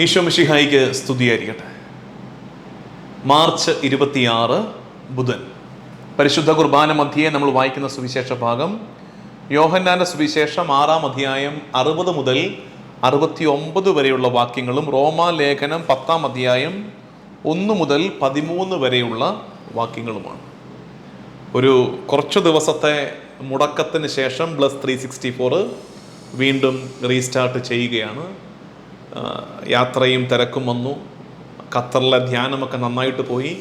ഈശോ മിശിഹായിക്ക് സ്തുതിയായിരിക്കട്ടെ. മാർച്ച് ഇരുപത്തിയാറ് ബുധൻ. പരിശുദ്ധ കുർബാന മധ്യേ നമ്മൾ വായിക്കുന്ന സുവിശേഷ ഭാഗം. യോഹന്നാന്റെ സുവിശേഷം ആറാം അധ്യായം അറുപത് മുതൽ അറുപത്തി ഒമ്പത് വരെയുള്ള വാക്യങ്ങളും റോമാ ലേഖനം പത്താം അധ്യായം ഒന്ന് മുതൽ പതിമൂന്ന് വരെയുള്ള വാക്യങ്ങളുമാണ്. ഒരു കുറച്ച് ദിവസത്തെ മുടക്കത്തിന് ശേഷം പ്ലസ് ത്രീ സിക്സ്റ്റി ഫോറ് വീണ്ടും റീസ്റ്റാർട്ട് ചെയ്യുകയാണ്. യാത്രയും തിരക്കും വന്നു. ഖത്തറിലെ ധ്യാനമൊക്കെ നന്നായിട്ട് പോയി.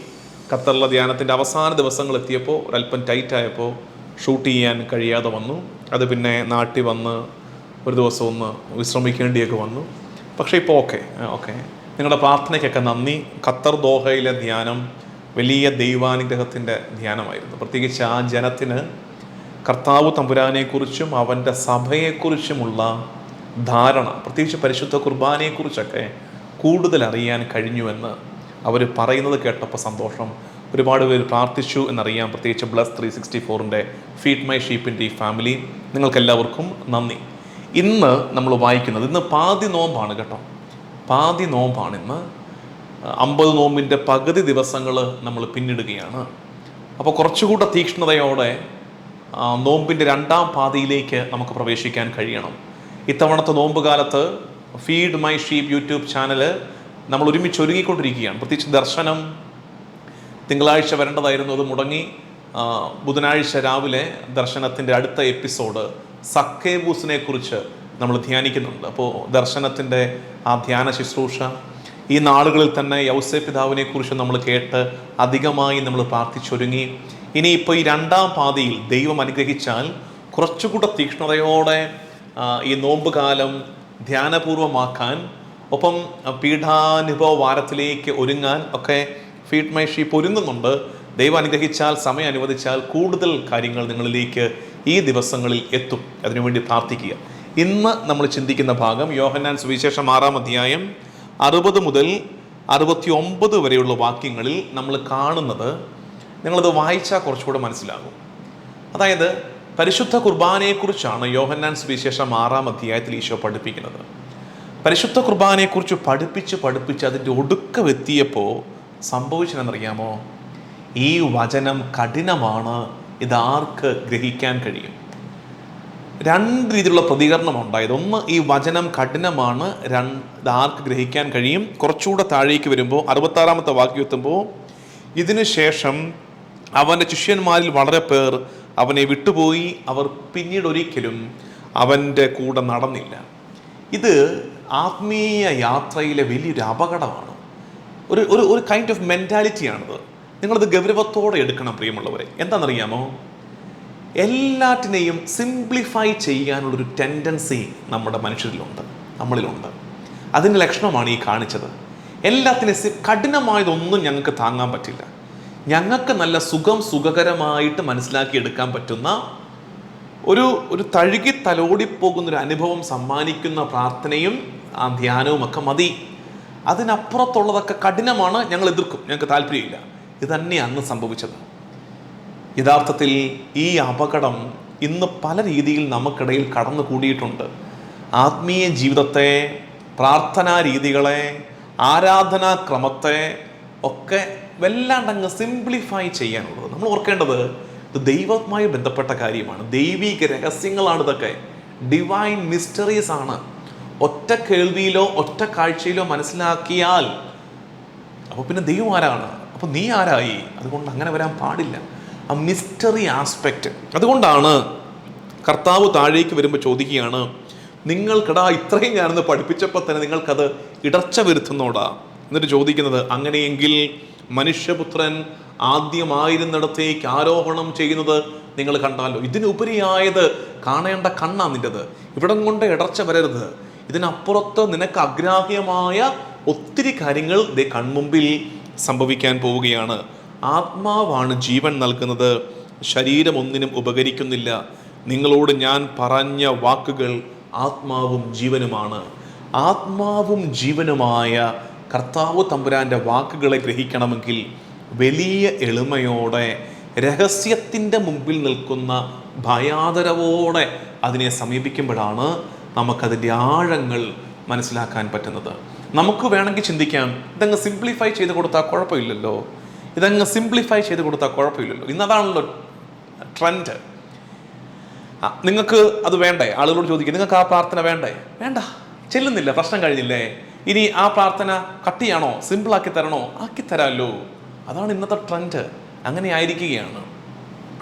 ഖത്തറിലെ ധ്യാനത്തിന്റെ അവസാന ദിവസങ്ങൾ എത്തിയപ്പോൾ ഒരല്പം ടൈറ്റായപ്പോൾ ഷൂട്ട് ചെയ്യാൻ കഴിയാതെ വന്നു. അത് പിന്നെ നാട്ടിൽ വന്ന് ഒരു ദിവസം ഒന്ന് വിശ്രമിക്കേണ്ടിയൊക്കെ വന്നു. പക്ഷേ ഇപ്പോൾ ഓക്കെ ഓക്കെ നിങ്ങളുടെ പ്രാർത്ഥനയ്ക്കൊക്കെ നന്ദി. ഖത്തർ ദോഹയിലെ ധ്യാനം വലിയ ദൈവാനുഗ്രഹത്തിന്റെ ധ്യാനമായിരുന്നു. പ്രത്യേകിച്ച് ആ ജനത്തിന് കർത്താവ് തമ്പുരാനെക്കുറിച്ചും അവന്റെ സഭയെക്കുറിച്ചുമുള്ള ധാരണ പ്രത്യേകിച്ച് പരിശുദ്ധ കുർബാനയെക്കുറിച്ചൊക്കെ കൂടുതൽ അറിയാൻ കഴിഞ്ഞുവെന്ന് അവർ പറയുന്നത് കേട്ടപ്പോൾ സന്തോഷം. ഒരുപാട് പേര് പ്രാർത്ഥിച്ചു എന്നറിയാം. പ്രത്യേകിച്ച് ബ്ലസ് ത്രീ സിക്സ്റ്റി ഫോറിന്റെ ഫീഡ് മൈ ഷീപ്പിന്റെ ഈ ഫാമിലി. നിങ്ങൾക്കെല്ലാവർക്കും നന്ദി. ഇന്ന് നമ്മൾ വായിക്കുന്നത് ഇന്ന് പാതി നോമ്പാണ് കേട്ടോ. പാതി നോമ്പാണ് ഇന്ന് അമ്പത് നോമ്പിന്റെ പകുതി ദിവസങ്ങൾ നമ്മൾ പിന്നിടുകയാണ്. അപ്പോൾ കുറച്ചുകൂടെ തീക്ഷ്ണതയോടെ നോമ്പിന്റെ രണ്ടാം പാതിയിലേക്ക് നമുക്ക് പ്രവേശിക്കാൻ കഴിയണം. ഇത്തവണത്തെ നോമ്പ് കാലത്ത് feed my sheep YouTube channel നമ്മൾ ഒരുമിച്ച് ഒരുങ്ങിക്കൊണ്ടിരിക്കുകയാണ്. പ്രത്യേകിച്ച് ദർശനം തിങ്കളാഴ്ച വരേണ്ടതായിരുന്നു അത് മുടങ്ങി. ബുധനാഴ്ച രാവിലെ ദർശനത്തിന്റെ അടുത്ത എപ്പിസോഡ് സക്കേബൂസിനെ കുറിച്ച് നമ്മൾ ധ്യാനിക്കുന്നുണ്ട്. അപ്പോൾ ദർശനത്തിന്റെ ആ ധ്യാന ശുശ്രൂഷ ഈ നാളുകളിൽ തന്നെ യൗസേ പിതാവിനെ കുറിച്ച് നമ്മൾ കേട്ട് അധികമായി നമ്മൾ പ്രാർത്ഥിച്ചൊരുങ്ങി. ഇനിയിപ്പോൾ ഈ രണ്ടാം പാതിയിൽ ദൈവം അനുഗ്രഹിച്ചാൽ കുറച്ചുകൂടെ തീക്ഷ്ണതയോടെ ഈ നോമ്പ് കാലം ധ്യാനപൂർവമാക്കാൻ ഒപ്പം പീഠാനുഭവ വാരത്തിലേക്ക് ഒരുങ്ങാൻ ഒക്കെ ഫീഡ് മൈ ഷീപ്പ് ഒരുങ്ങുന്നുണ്ട്. ദൈവം അനുഗ്രഹിച്ചാൽ സമയം അനുവദിച്ചാൽ കൂടുതൽ കാര്യങ്ങൾ നിങ്ങളിലേക്ക് ഈ ദിവസങ്ങളിൽ എത്തും. അതിനുവേണ്ടി പ്രാർത്ഥിക്കുക. ഇന്ന് നമ്മൾ ചിന്തിക്കുന്ന ഭാഗം യോഹന്നാൻ സുവിശേഷം ആറാം അധ്യായം അറുപത് മുതൽ അറുപത്തി ഒമ്പത് വരെയുള്ള വാക്യങ്ങളിൽ നമ്മൾ കാണുന്നത് നിങ്ങളത് വായിച്ചാൽ കുറച്ചുകൂടെ മനസ്സിലാകും. അതായത് പരിശുദ്ധ കുർബാനയെക്കുറിച്ചാണ് യോഹന്നാൻ സുവിശേഷം ആറാം അധ്യായത്തിൽ ഈശോ പഠിപ്പിക്കുന്നത്. പരിശുദ്ധ കുർബാനയെക്കുറിച്ച് പഠിപ്പിച്ച് പഠിപ്പിച്ച് അതിന്റെ ഒടുക്കമെത്തിയപ്പോൾ സംഭവിച്ചതെന്നറിയാമോ? ഈ വചനം കഠിനമാണ് ഇതാർക്ക് ഗ്രഹിക്കാൻ കഴിയും? രണ്ട് രീതിയിലുള്ള പ്രതികരണം ഉണ്ടായത്. ഒന്ന് ഈ വചനം കഠിനമാണ് രണ്ട് ഇതാർക്ക് ഗ്രഹിക്കാൻ കഴിയും? കുറച്ചുകൂടെ താഴേക്ക് വരുമ്പോൾ അറുപത്താറാമത്തെ വാക്യം എത്തുമ്പോൾ ഇതിനു ശേഷം അവന്റെ ശിഷ്യന്മാരിൽ വളരെ പേർ അവനെ വിട്ടുപോയി അവർ പിന്നീട് ഒരിക്കലും അവന്റെ കൂടെ നടന്നില്ല. ഇത് ആത്മീയ യാത്രയിലെ വലിയൊരു അപകടമാണ്. ഒരു ഒരു ഒരു കൈൻഡ് ഓഫ് മെന്റാലിറ്റിയാണിത് നിങ്ങളത് ഗൗരവത്തോടെ എടുക്കണം പ്രിയമുള്ളവരെ. എന്താണെന്നറിയാമോ? എല്ലാറ്റിനെയും സിംപ്ലിഫൈ ചെയ്യാനുള്ളൊരു ടെൻഡൻസി നമ്മുടെ മനുഷ്യരിലുണ്ട് നമ്മളിലുണ്ട്. അതിന്റെ ലക്ഷണമാണ് ഈ കാണിച്ചത്. എല്ലാത്തിനെ കഠിനമായതൊന്നും ഞങ്ങൾക്ക് താങ്ങാൻ പറ്റില്ല. ഞങ്ങൾക്ക് നല്ല സുഖം സുഖകരമായിട്ട് മനസ്സിലാക്കിയെടുക്കാൻ പറ്റുന്ന ഒരു ഒരു തഴുകി തലോടിപ്പോകുന്ന ഒരു അനുഭവം സമ്മാനിക്കുന്ന പ്രാർത്ഥനയും ആ ധ്യാനവും ഒക്കെ മതി. അതിനപ്പുറത്തുള്ളതൊക്കെ കഠിനമാണ് ഞങ്ങൾ എതിർക്കും. ഞങ്ങൾക്ക് താല്പര്യമില്ല. ഇത് തന്നെ അന്ന് സംഭവിച്ചത്. യഥാർത്ഥത്തിൽ ഈ അപകടം ഇന്ന് പല രീതിയിൽ നമുക്കിടയിൽ കടന്നു കൂടിയിട്ടുണ്ട് ആത്മീയ ജീവിതത്തെ പ്രാർത്ഥനാ രീതികളെ ആരാധനാക്രമത്തെ ഒക്കെ വല്ലാണ്ടങ്ങ് സിംപ്ലിഫൈ ചെയ്യാനുള്ളത്. നമ്മൾ ഓർക്കേണ്ടത് ഇത് ദൈവവുമായി ബന്ധപ്പെട്ട കാര്യമാണ്. ദൈവീക രഹസ്യങ്ങളാണ് ഇതൊക്കെ. ഡിവൈൻ മിസ്റ്ററീസ് ആണ്. ഒറ്റ കേൾവിയിലോ ഒറ്റ കാഴ്ചയിലോ മനസ്സിലാക്കിയാൽ അപ്പോൾ പിന്നെ ദൈവം ആരാണ്? അപ്പോൾ നീ ആരായി? അതുകൊണ്ട് അങ്ങനെ വരാൻ പാടില്ല. ആ മിസ്റ്ററി ആസ്പെക്റ്റ് അതുകൊണ്ടാണ് കർത്താവ് താഴേക്ക് വരുമ്പോൾ ചോദിക്കുകയാണ് നിങ്ങൾക്കിടാ ഇത്രയും ഞാനൊന്ന് പഠിപ്പിച്ചപ്പോൾ തന്നെ നിങ്ങൾക്കത് ഇടർച്ച വരുത്തുന്നോടാ? എന്നിട്ട് ചോദിക്കുന്നത് അങ്ങനെയെങ്കിൽ മനുഷ്യപുത്രൻ ആദ്യമായിരുന്നിടത്തേക്ക് ആരോഹണം ചെയ്യുന്നത് നിങ്ങൾ കണ്ടാലോ? ഇതിനുപരിയായത് കാണേണ്ട കണ്ണാ നിന്റെത് ഇവിടം കൊണ്ട് ഇടർച്ച വരരുത്. ഇതിനപ്പുറത്ത് നിനക്ക് അഗ്രാഹ്യമായ ഒത്തിരി കാര്യങ്ങൾ ദേ കൺമുമ്പിൽ സംഭവിക്കാൻ പോവുകയാണ്. ആത്മാവാണ് ജീവൻ നൽകുന്നത്. ശരീരം ഒന്നിനും ഉപകരിക്കുന്നില്ല. നിങ്ങളോട് ഞാൻ പറഞ്ഞ വാക്കുകൾ ആത്മാവും ജീവനുമാണ്. ആത്മാവും ജീവനുമായ കർത്താവ് തമ്പുരാന്റെ വാക്കുകളെ ഗ്രഹിക്കണമെങ്കിൽ വലിയ എളിമയോടെ രഹസ്യത്തിന്റെ മുമ്പിൽ നിൽക്കുന്ന ഭയാതരവോടെ അതിനെ സമീപിക്കുമ്പോഴാണ് നമുക്കതിന്റെ ആഴങ്ങൾ മനസ്സിലാക്കാൻ പറ്റുന്നത്. നമുക്ക് വേണമെങ്കിൽ ചിന്തിക്കാം ഇതങ്ങ് സിംപ്ലിഫൈ ചെയ്ത് കൊടുത്താൽ കുഴപ്പമില്ലല്ലോ. ഇതങ്ങ് സിംപ്ലിഫൈ ചെയ്ത് കൊടുത്താൽ കുഴപ്പമില്ലല്ലോ. ഇന്നതാണല്ലോ ട്രെൻഡ് നിങ്ങൾക്ക് അത് വേണ്ടേ? ആളുകളോട് ചോദിക്കും നിങ്ങൾക്ക് ആ പ്രാർത്ഥന വേണ്ടേ? വേണ്ട ചെല്ലുന്നില്ല പ്രശ്നം കഴിഞ്ഞില്ലേ? ഇനി ആ പ്രാർത്ഥന കട്ടിയാണോ? സിമ്പിൾ ആക്കി തരണോ? ആക്കി തരാമല്ലോ അതാണ് ഇന്നത്തെ ട്രെൻഡ്. അങ്ങനെ ആയിരിക്കുകയാണ്.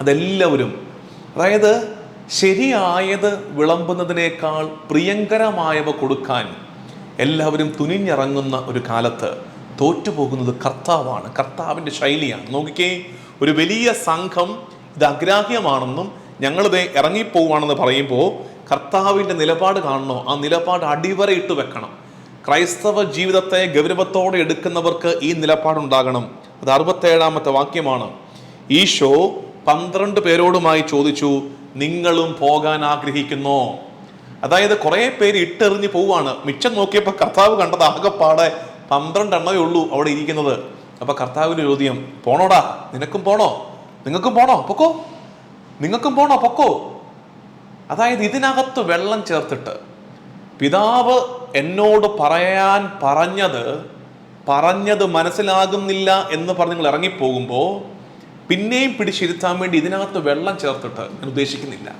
അതെല്ലാവരും. അതായത് ശരിയായത് വിളമ്പുന്നതിനേക്കാൾ പ്രിയങ്കരമായവ കൊടുക്കാൻ എല്ലാവരും തുനിഞ്ഞിറങ്ങുന്ന ഒരു കാലത്ത് തോറ്റുപോകുന്നത് കർത്താവാണ് കർത്താവിന്റെ ശൈലിയാണ്. നോക്കിക്കേ ഒരു വലിയ സംഘം ഇത് അഗ്രാഹ്യമാണെന്നും ഞങ്ങളിത് ഇറങ്ങിപ്പോവാണെന്ന് പറയുമ്പോൾ കർത്താവിന്റെ നിലപാട് കാണണോ? ആ നിലപാട് അടിവരയിട്ട് വെക്കണം. ക്രൈസ്തവ ജീവിതത്തെ ഗൗരവത്തോടെ എടുക്കുന്നവർക്ക് ഈ നിലപാടുണ്ടാകണം. അത് അറുപത്തേഴാമത്തെ വാക്യമാണ്. ഈശോ പന്ത്രണ്ട് പേരോടുമായി ചോദിച്ചു നിങ്ങളും പോകാൻ ആഗ്രഹിക്കുന്നോ? അതായത് കുറെ പേര് ഇട്ടെറിഞ്ഞ് പോവാണ് മിച്ചം നോക്കിയപ്പോൾ കർത്താവ് കണ്ടത് ആകെപ്പാടെ പന്ത്രണ്ട് എണ്ണമേ ഉള്ളൂ അവിടെ ഇരിക്കുന്നത്. അപ്പൊ കർത്താവിന് ചോദ്യം പോണോടാ നിനക്കും പോണോ? നിങ്ങൾക്കും പോണോ? പൊക്കോ? നിങ്ങൾക്കും പോണോ? പൊക്കോ? അതായത് ഇതിനകത്ത് വെള്ളം ചേർത്തിട്ട് പിതാവ് എന്നോട് പറയാൻ പറഞ്ഞത് പറഞ്ഞത് മനസ്സിലാകുന്നില്ല എന്ന് പറഞ്ഞ് നിങ്ങൾ ഇറങ്ങിപ്പോകുമ്പോൾ പിന്നെയും പിടിച്ചിരുത്താൻ വേണ്ടി ഇതിനകത്ത് വെള്ളം ചേർത്തിട്ട് ഞാൻ ഉദ്ദേശിക്കുന്നില്ല.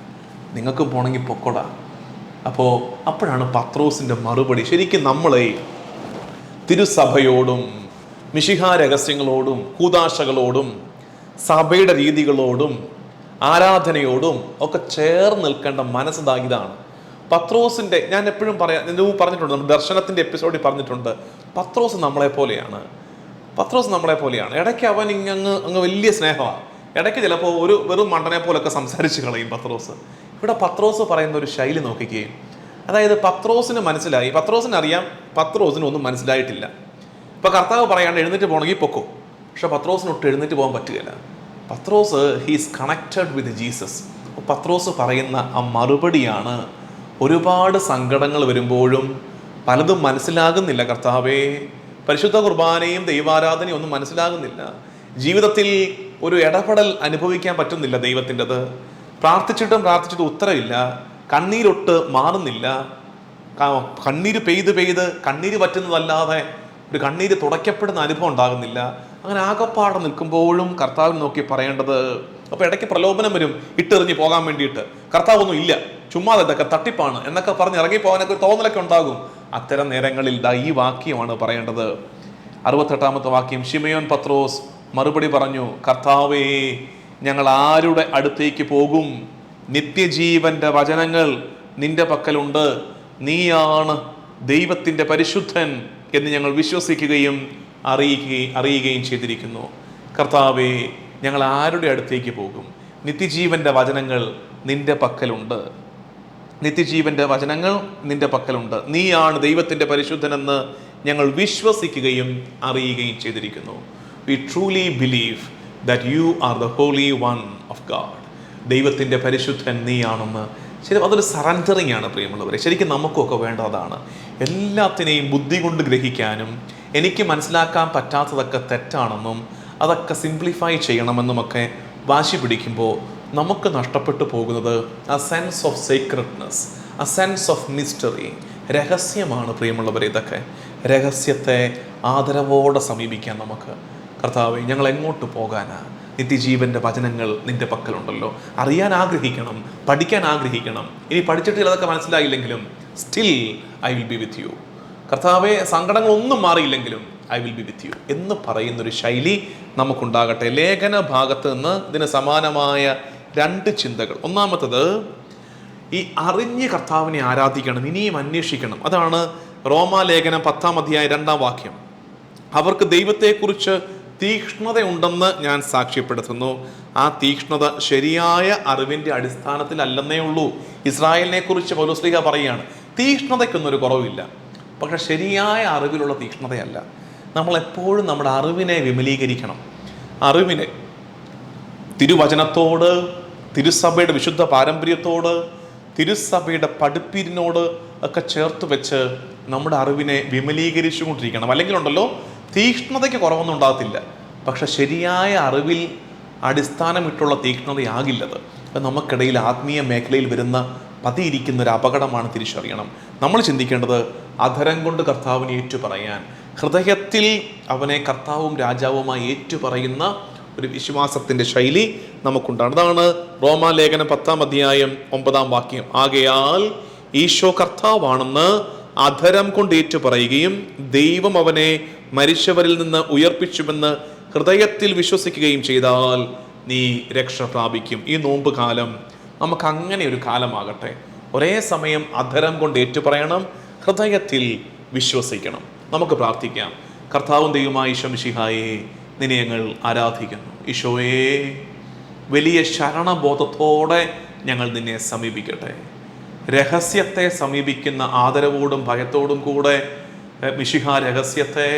നിങ്ങൾക്ക് പോണെങ്കിൽ പൊക്കോട. അപ്പോൾ അപ്പോഴാണ് പത്രോസിന്റെ മറുപടി. ശരിക്കും നമ്മളെ തിരുസഭയോടും മിഷിഹ രഹസ്യങ്ങളോടും കൂതാശകളോടും സഭയുടെ രീതികളോടും ആരാധനയോടും ഒക്കെ ചേർന്ന് നിൽക്കേണ്ട മനസ്സ് ഇതാണ്. പത്രോസിന്റെ ഞാൻ എപ്പോഴും പറയാം മുമ്പ് പറഞ്ഞിട്ടുണ്ട് നമ്മൾ ദർശനത്തിന്റെ എപ്പിസോഡിൽ പറഞ്ഞിട്ടുണ്ട്. പത്രോസ് നമ്മളെ പോലെയാണ്. പത്രോസ് നമ്മളെ പോലെയാണ്. ഇടയ്ക്ക് അവൻ ഇങ്ങ് അങ്ങ് വലിയ സ്നേഹമാണ് ഇടയ്ക്ക് ചിലപ്പോൾ ഒരു വെറും മണ്ടനെ പോലൊക്കെ സംസാരിച്ച് കളയും പത്രോസ്. ഇവിടെ പത്രോസ് പറയുന്ന ഒരു ശൈലി നോക്കിക്കുകയും അതായത് പത്രോസിന് മനസ്സിലായി. പത്രോസിന് അറിയാം പത്രോസിന് ഒന്നും മനസ്സിലായിട്ടില്ല. ഇപ്പൊ കർത്താവ് പറയാണ്ട് എഴുന്നേറ്റ് പോകണമെങ്കിൽ പൊക്കോ. പക്ഷെ പത്രോസിന് ഒട്ടും എഴുന്നേറ്റ് പോകാൻ പറ്റുകയില്ല. Pathros he's connected with Jesus Pathros പറയുന്ന ആ മറുപടിയാണ് ഒരുപാട് സങ്കടങ്ങൾ വരുമ്പോഴും പലതും മനസ്സിലാകുന്നില്ല. കർത്താവേ പരിശുദ്ധ കുർബാനയും ദൈവാരാധനയും ഒന്നും മനസ്സിലാകുന്നില്ല. ജീവിതത്തിൽ ഒരു ഇടപെടൽ അനുഭവിക്കാൻ പറ്റുന്നില്ല ദൈവത്തിന്റെത്. പ്രാർത്ഥിച്ചിട്ടും പ്രാർത്ഥിച്ചിട്ടും ഉത്തരവില്ല. കണ്ണീരൊട്ട് മാറുന്നില്ല. കണ്ണീര് പെയ്ത് പെയ്ത് കണ്ണീര് പറ്റുന്നതല്ലാതെ ഒരു കണ്ണീര് തുടയ്ക്കപ്പെടുന്ന അനുഭവം ഉണ്ടാകുന്നില്ല. അങ്ങനെ ആകപ്പാടെ നിൽക്കുമ്പോഴും കർത്താവിനെ നോക്കി പറയേണ്ടത് അപ്പൊ ഇടയ്ക്ക് പ്രലോഭനം വരും. ഇട്ടെറിഞ്ഞ് പോകാൻ വേണ്ടിയിട്ട്. കർത്താവൊന്നും ഇല്ല. ചുമ്മാതെ ഇതൊക്കെ തട്ടിപ്പാണ് എന്നൊക്കെ പറഞ്ഞ് ഇറങ്ങി പോകാനൊക്കെ ഒരു തോന്നലൊക്കെ ഉണ്ടാകും. അത്തരം നേരങ്ങളിൽ ദാ ഈ വാക്യമാണ് പറയേണ്ടത്. അറുപത്തെട്ടാമത്തെ വാക്യം ഷിമയോൻ പത്രോസ് മറുപടി പറഞ്ഞു കർത്താവേ ഞങ്ങൾ ആരുടെ അടുത്തേക്ക് പോകും? നിത്യജീവന്റെ വചനങ്ങൾ നിന്റെ പക്കലുണ്ട്. നീയാണ് ദൈവത്തിന്റെ പരിശുദ്ധൻ എന്ന് ഞങ്ങൾ വിശ്വസിക്കുകയും അറിയിക്കുകയും അറിയുകയും ചെയ്തിരിക്കുന്നു. കർത്താവേ ഞങ്ങൾ ആരുടെ അടുത്തേക്ക് പോകും? നിത്യജീവന്റെ വചനങ്ങൾ നിന്റെ പക്കലുണ്ട്. നിത്യജീവന്റെ വചനങ്ങൾ നിന്റെ പക്കലുണ്ട്. നീയാണ് ദൈവത്തിന്റെ പരിശുദ്ധനെന്ന് ഞങ്ങൾ വിശ്വസിക്കുകയും അറിയുകയും ചെയ്തിരിക്കുന്നു. We truly believe that you are the holy one of God ദൈവത്തിന്റെ പരിശുദ്ധൻ നീയാണെന്ന്. ശരി അതൊരു സറണ്ടറിങ് ആണ് പ്രിയമുള്ളവരെ. ശരിക്കും നമുക്കൊക്കെ വേണ്ടതാണ്. എല്ലാത്തിനെയും ബുദ്ധി കൊണ്ട് ഗ്രഹിക്കാനും എനിക്ക് മനസ്സിലാക്കാൻ പറ്റാത്തതൊക്കെ തെറ്റാണെന്നും അതൊക്കെ സിംപ്ലിഫൈ ചെയ്യണമെന്നുമൊക്കെ വാശി പിടിക്കുമ്പോൾ നമുക്ക് നഷ്ടപ്പെട്ടു പോകുന്നത് ആ സെൻസ് ഓഫ് സീക്രട്ട്നെസ് ആ സെൻസ് ഓഫ് മിസ്റ്ററി രഹസ്യമാണ് പ്രിയമുള്ളവർ ഇതൊക്കെ. രഹസ്യത്തെ ആദരവോടെ സമീപിക്കാൻ നമുക്ക്. കർത്താവ് ഞങ്ങൾ എങ്ങോട്ട് പോകാനാ? നിത്യജീവന്റെ വചനങ്ങൾ നിന്റെ പക്കലുണ്ടല്ലോ. അറിയാൻ ആഗ്രഹിക്കണം പഠിക്കാൻ ആഗ്രഹിക്കണം. ഇനി പഠിച്ചിട്ട് അതൊക്കെ മനസ്സിലായില്ലെങ്കിലും still I will be with you കർത്താവെ സങ്കടങ്ങളൊന്നും മാറിയില്ലെങ്കിലും I will be with you എന്ന് പറയുന്നൊരു ശൈലി നമുക്കുണ്ടാകട്ടെ. ലേഖന ഭാഗത്ത് നിന്ന് ഇതിന് സമാനമായ രണ്ട് ചിന്തകൾ. ഒന്നാമത്തത് ഈ അറിഞ്ഞ് കർത്താവിനെ ആരാധിക്കണം ഇനിയും അന്വേഷിക്കണം. അതാണ് റോമാലേഖനം പത്താം അധ്യായം രണ്ടാം വാക്യം. അവർക്ക് ദൈവത്തെക്കുറിച്ച് തീക്ഷ്ണതയുണ്ടെന്ന് ഞാൻ സാക്ഷ്യപ്പെടുത്തുന്നു. ആ തീക്ഷ്ണത ശരിയായ അറിവിന്റെ അടിസ്ഥാനത്തിലല്ലെന്നേ ഉള്ളൂ. ഇസ്രായേലിനെ കുറിച്ച് പൗലോസ്ലിഹ പറയുകയാണ് തീക്ഷ്ണതയ്ക്കൊന്നൊരു കുറവില്ല. പക്ഷെ ശരിയായ അറിവിലുള്ള തീക്ഷ്ണതയല്ല. നമ്മൾ എപ്പോഴും നമ്മുടെ അറിവിനെ വിമലീകരിക്കണം. അറിവിനെ തിരുവചനത്തോട് തിരുസഭയുടെ വിശുദ്ധ പാരമ്പര്യത്തോട് തിരുസഭയുടെ പഠിപ്പിരിനോട് ഒക്കെ ചേർത്ത് വെച്ച് നമ്മുടെ അറിവിനെ വിമലീകരിച്ചുകൊണ്ടിരിക്കണം. അല്ലെങ്കിൽ ഉണ്ടല്ലോ തീക്ഷ്ണതയ്ക്ക് കുറവൊന്നും ഉണ്ടാകത്തില്ല. പക്ഷെ ശരിയായ അറിവിൽ അടിസ്ഥാനമിട്ടുള്ള തീക്ഷ്ണതയാകില്ലത്. അത് നമുക്കിടയിൽ ആത്മീയ മേഖലയിൽ വരുന്ന പതിയിരിക്കുന്ന ഒരു അപകടമാണ് തിരിച്ചറിയണം. നമ്മൾ ചിന്തിക്കേണ്ടത് അധരം കൊണ്ട് കർത്താവിനെ ഏറ്റുപറയാൻ ഹൃദയത്തിൽ അവനെ കർത്താവും രാജാവുമായി ഏറ്റുപറയുന്ന ഒരു വിശ്വാസത്തിന്റെ ശൈലി നമുക്കുണ്ടാണ്. അതാണ് റോമാലേഖനം പത്താം അധ്യായം ഒമ്പതാം വാക്യം. ആകയാൽ ഈശോ കർത്താവാണെന്ന് അധരം കൊണ്ട് ഏറ്റുപറയുകയും ദൈവം അവനെ മരിച്ചവരിൽ നിന്ന് ഉയർപ്പിച്ചുവെന്ന് ഹൃദയത്തിൽ വിശ്വസിക്കുകയും ചെയ്താൽ നീ രക്ഷ പ്രാപിക്കും. ഈ നോമ്പ് കാലം നമുക്ക് അങ്ങനെ ഒരു കാലമാകട്ടെ. ഒരേ സമയം അധരം കൊണ്ട് ഏറ്റുപറയണം ഹൃദയത്തിൽ വിശ്വസിക്കണം. നമുക്ക് പ്രാർത്ഥിക്കാം. കർത്താവും ദൈവമായി ഈശോമിഷിഹായെ നിന്നെ ഞങ്ങൾ ആരാധിക്കുന്നു. ഈശോയെ വലിയ ശരണബോധത്തോടെ ഞങ്ങൾ നിന്നെ സമീപിക്കട്ടെ. രഹസ്യത്തെ സമീപിക്കുന്ന ആദരവോടും ഭയത്തോടും കൂടെ മിഷിഹ രഹസ്യത്തെ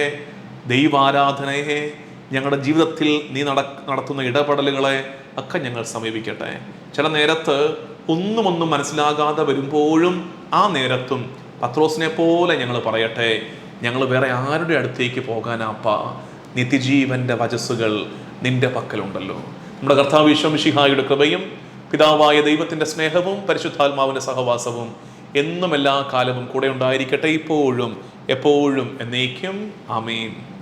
ദൈവാരാധനയെ ഞങ്ങളുടെ ജീവിതത്തിൽ നീ നട നടത്തുന്ന ഇടപെടലുകളെ ഒക്കെ ഞങ്ങൾ സമീപിക്കട്ടെ. ചില നേരത്ത് ഒന്നും ഒന്നും മനസ്സിലാകാതെ വരുമ്പോഴും ആ നേരത്തും പത്രോസിനെ പോലെ ഞങ്ങൾ പറയട്ടെ. ഞങ്ങൾ വേറെ ആരുടെ അടുത്തേക്ക് പോകാനാപ്പ? നിത്യജീവന്റെ വചസ്സുകൾ നിന്റെ പക്കലുണ്ടല്ലോ. നമ്മുടെ കർത്താവ് വിശ്വമിഷിഹായുടെ കൃപയും പിതാവായ ദൈവത്തിന്റെ സ്നേഹവും പരിശുദ്ധാത്മാവിന്റെ സഹവാസവും എന്നും എല്ലാ കാലവും കൂടെ ഉണ്ടായിരിക്കട്ടെ ഇപ്പോഴും എപ്പോഴും എന്നേക്കും. ആമേൻ.